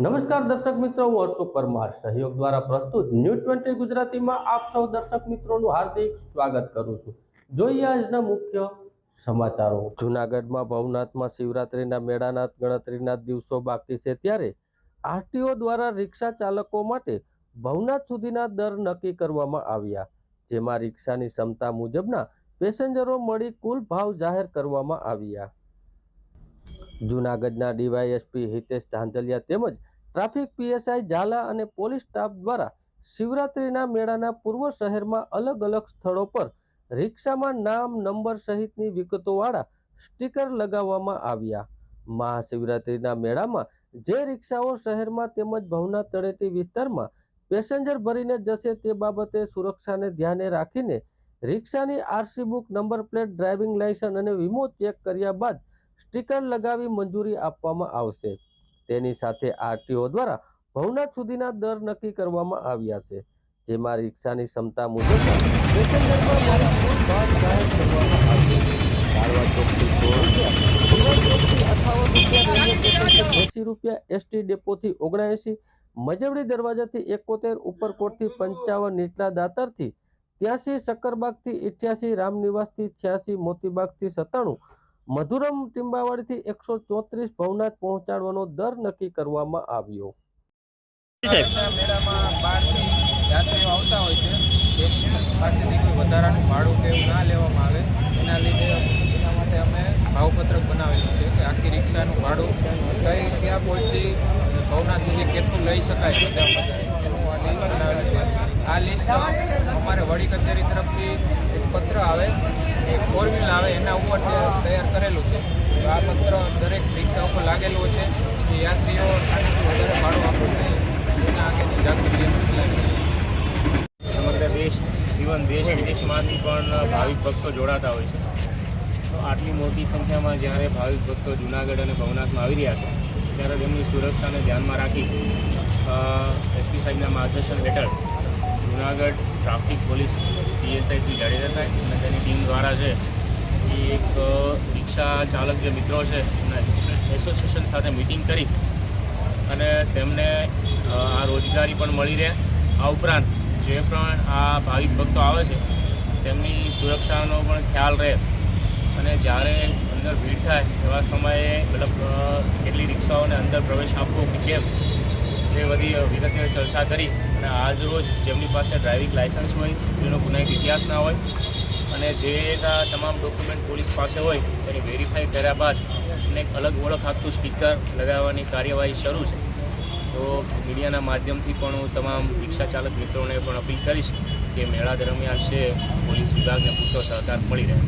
નમસ્કાર દર્શક મિત્રો, હું અશોક પરમાર. સહયોગ દ્વારા પ્રસ્તુત ન્યૂઝ ટ્વેન્ટી ગુજરાતીમાં આપ સૌ દર્શક મિત્રોનું હાર્દિક સ્વાગત કરું છું. જોઈએ આજના મુખ્ય સમાચારો. જૂનાગઢમાં ભવનાથમાં શિવરાત્રિના મેળાના ગણતરીના દિવસો બાકી છે ત્યારે આરટીઓ દ્વારા રિક્ષા ચાલકો માટે ભવનાથ સુધીના દર નક્કી કરવામાં આવ્યા. જેમાં રિક્ષાની ક્ષમતા મુજબના પેસેન્જરો મળી કુલ ભાવ જાહેર કરવામાં આવ્યા. જૂનાગઢના ડીવાયએસપી હિતેશ ધાંધલિયા તેમજ ટ્રાફિક પીએસઆઈ ઝાલા અને પોલીસ સ્ટાફ દ્વારા શિવરાત્રિના મેળાના પૂર્વ શહેરમાં અલગ અલગ સ્થળો પર રિક્ષામાં નામ, નંબર સહિતની વિગતોવાળા સ્ટીકર લગાવવામાં આવ્યા. મહાશિવરાત્રિના મેળામાં જે રિક્ષાઓ શહેરમાં તેમજ ભવના તળેટી વિસ્તારમાં પેસેન્જર ભરીને જશે તે બાબતે સુરક્ષાને ધ્યાને રાખીને રિક્ષાની RC book, number plate, driving license અને વીમો ચેક કર્યા બાદ સ્ટીકર લગાવી મંજૂરી આપવામાં આવશે. તેની સાથે આરટીઓ દ્વારા ભવનાથ સુધીના દર નક્કી કરવામાં આવ્યા છે, જેમાં રિક્ષાની ક્ષમતા મુજબ પેસેન્જરમાં ભાવ જાહેર કરવામાં આવશે રૂપિયા એંસી રૂપિયા, એસટી ડેપોથી ઓગણએંસી, મજવડી દરવાજાથી એકોતેર, ઉપરકોટથી પંચાવન, નીચલા દાતરથી ત્યાંસી શક્કરબાગથી ઇઠ્યાસી, રામનિવાસથી છ્યાસી, મોતીબાગથી સત્તાણું મધુરમ ટીંબાવાડીથી એકસો ચોત્રીસ ભવનાથ પહોંચાડવાનો દર નક્કી કરવામાં આવ્યો. મેળામાં બહારથી યાત્રીઓ આવતા હોય છે. તેમની પાસેથી કોઈ વધારાનું ભાડું કે એવું ના લેવામાં આવે. એના લીધે એના માટે અમે ભાવપત્રક બનાવેલું છે કે આખી રિક્ષાનું ભાડું કઈ ક્યાં પહોંચી ભવનાથ સુધી કેટલું લઈ શકાય બધા એનું આ લિસ્ટ બનાવેલું છે. આ લિસ્ટ અમારે વડી કચેરી તરફથી એક આવે એના ઉપર તૈયાર કરેલું છે. આ પત્ર દરેક રિક્ષા ઉપર લાગેલું છે કે યાત્રીઓ વધારે ભાડું આપવું નહીં એના આગળની જાગૃતિ. સમગ્ર દેશ ઇવન દેશ, વિદેશમાંથી પણ ભાવિક ભક્તો જોડાતા હોય છે. તો આટલી મોટી સંખ્યામાં જ્યારે ભાવિક ભક્તો જુનાગઢ અને ભવનાથમાં આવી રહ્યા છે, ત્યારે તેમની સુરક્ષાને ધ્યાનમાં રાખી એસપી સાહેબના માર્ગદર્શન હેઠળ Junagadh traffic police, PSI Shri Jadeja સાહેબ અને તેની ટીમ દ્વારા છે એ એક રિક્ષા ચાલક જે મિત્રો છે એસોસિએશન સાથે મિટિંગ કરી અને તેમને આ રોજગારી પણ મળી રહે. આ ઉપરાંત જે પણ આ ભાવિક ભક્તો આવે છે, તેમની સુરક્ષાનો પણ ખ્યાલ રહે. અને જ્યારે અંદર ભીડ થાય, એવા સમયે, મતલબ કેટલી રિક્ષાઓને અંદર પ્રવેશ આપવો કે કેમ તે બધી વિગતે ચર્ચા કરી. અને આજ રોજ જેમની પાસે ડ્રાઇવિંગ લાયસન્સ હોય, જેનો ગુનાહિત ઇતિહાસ ના હોય અને જે આ તમામ ડોક્યુમેન્ટ પોલીસ પાસે હોય તેને વેરીફાઈ કર્યા બાદ એક અલગ ઓળખ આપતું સ્ટીકર લગાવવાની કાર્યવાહી શરૂ છે. તો મીડિયાના માધ્યમથી પણ હું તમામ રિક્ષા ચાલક મિત્રોને પણ અપીલ કરીશ કે મેળા દરમિયાન છે, પોલીસ વિભાગને પૂરતો સહકાર મળી રહે.